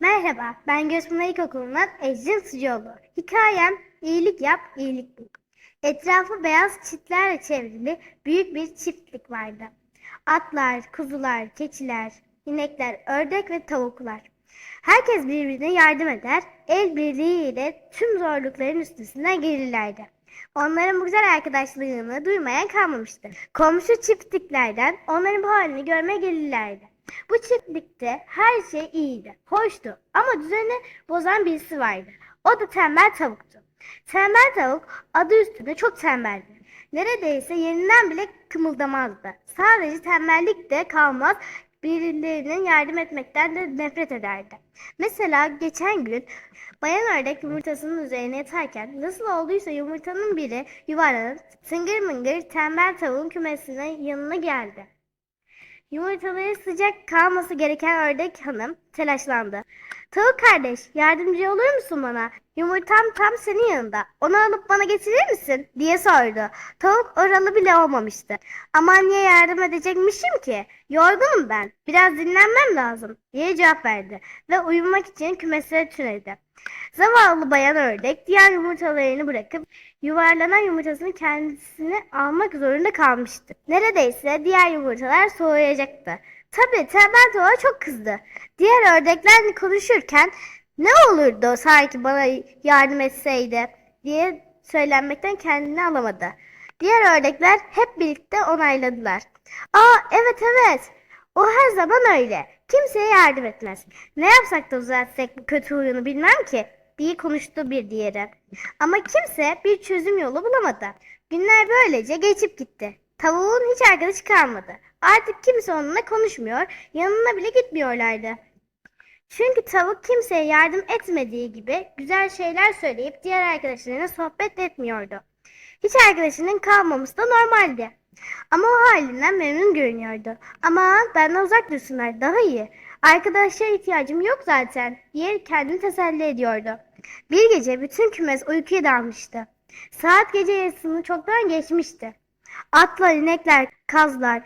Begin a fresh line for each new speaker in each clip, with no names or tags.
Merhaba, ben Göçmen İlkokulu'ndan Ecrin Sıcıoğlu. Hikayem iyilik yap, iyilik bul. Etrafı beyaz çitlerle çevrili büyük bir çiftlik vardı. Atlar, kuzular, keçiler, inekler, ördek ve tavuklar. Herkes birbirine yardım eder, el birliğiyle tüm zorlukların üstesinden gelirlerdi. Onların bu güzel arkadaşlığını duymayan kalmamıştı. Komşu çiftliklerden onların bu halini görmeye gelirlerdi. Bu çiftlikte her şey iyiydi, hoştu ama düzeni bozan birisi vardı. O da tembel tavuktu. Tembel tavuk adı üstünde çok tembeldi. Neredeyse yerinden bile kımıldamazdı. Sadece tembellik de kalmaz, birilerinin yardım etmekten de nefret ederdi. Mesela geçen gün bayan ördek yumurtasının üzerine yatarken nasıl olduysa yumurtanın biri yuvarlanıp tıngır mıngır tembel tavuğun kümesine yanına geldi. Yumurtaları sıcak kalması gereken ördek hanım telaşlandı. Tavuk kardeş yardımcı olur musun bana? Yumurtam tam senin yanında. Onu alıp bana getirir misin? diye sordu. Tavuk oralı bile olmamıştı. Aman niye yardım edecekmişim ki? Yorgunum ben. Biraz dinlenmem lazım diye cevap verdi. Ve uyumak için kümesine tünedi. Zavallı bayan ördek diğer yumurtalarını bırakıp yuvarlanan yumurtasını kendisine almak zorunda kalmıştı. Neredeyse diğer yumurtalar soğuyacaktı. Tabii tavuğa çok kızdı. Diğer ördeklerle konuşurken ne olurdu sanki bana yardım etseydi diye söylenmekten kendini alamadı. Diğer ördekler hep birlikte onayladılar. Aa evet evet o her zaman öyle. Kimseye yardım etmez. Ne yapsak da düzeltsek bu kötü huyunu bilmem ki diye konuştu bir diğeri. Ama kimse bir çözüm yolu bulamadı. Günler böylece geçip gitti. Tavuğun hiç arkadaşı kalmadı. Artık kimse onunla konuşmuyor, yanına bile gitmiyorlardı. Çünkü tavuk kimseye yardım etmediği gibi güzel şeyler söyleyip diğer arkadaşlarına sohbet etmiyordu. Hiç arkadaşının kalmaması da normaldi. Ama o halinden memnun görünüyordu. Aman benden uzak dursunlar daha iyi. Arkadaşlara ihtiyacım yok zaten diye kendini teselli ediyordu. Bir gece bütün kümes uykuya dalmıştı. Saat gece yarısını çoktan geçmişti. Atlar, inekler, kazlar,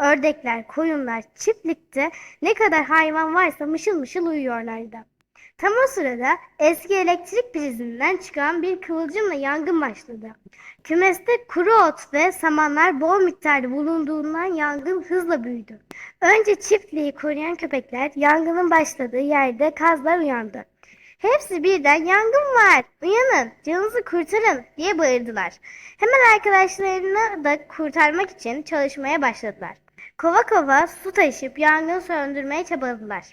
ördekler, koyunlar çiftlikte ne kadar hayvan varsa mışıl mışıl uyuyorlardı. Tam o sırada eski elektrik prizinden çıkan bir kıvılcımla yangın başladı. Kümeste kuru ot ve samanlar bol miktarda bulunduğundan yangın hızla büyüdü. Önce çiftliği koruyan köpekler yangının başladığı yerde kazlar uyandı. Hepsi birden yangın var, uyanın, canınızı kurtarın diye bağırdılar. Hemen arkadaşlarını da kurtarmak için çalışmaya başladılar. Kova kova su taşıp yangını söndürmeye çabaladılar.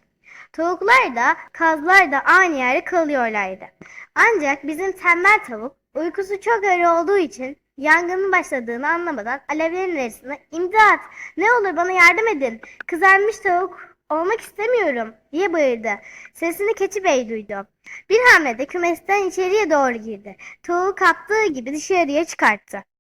Tavuklar da kazlar da aynı yerde kalıyorlardı. Ancak bizim tembel tavuk uykusu çok ağır olduğu için yangının başladığını anlamadan alevlerin arasında imdat ne olur bana yardım edin kızarmış tavuk olmak istemiyorum diye bağırdı. Sesini Keçi Bey duydu. Bir hamlede kümesten içeriye doğru girdi. Tavuğu kaptığı gibi dışarıya çıkarttı.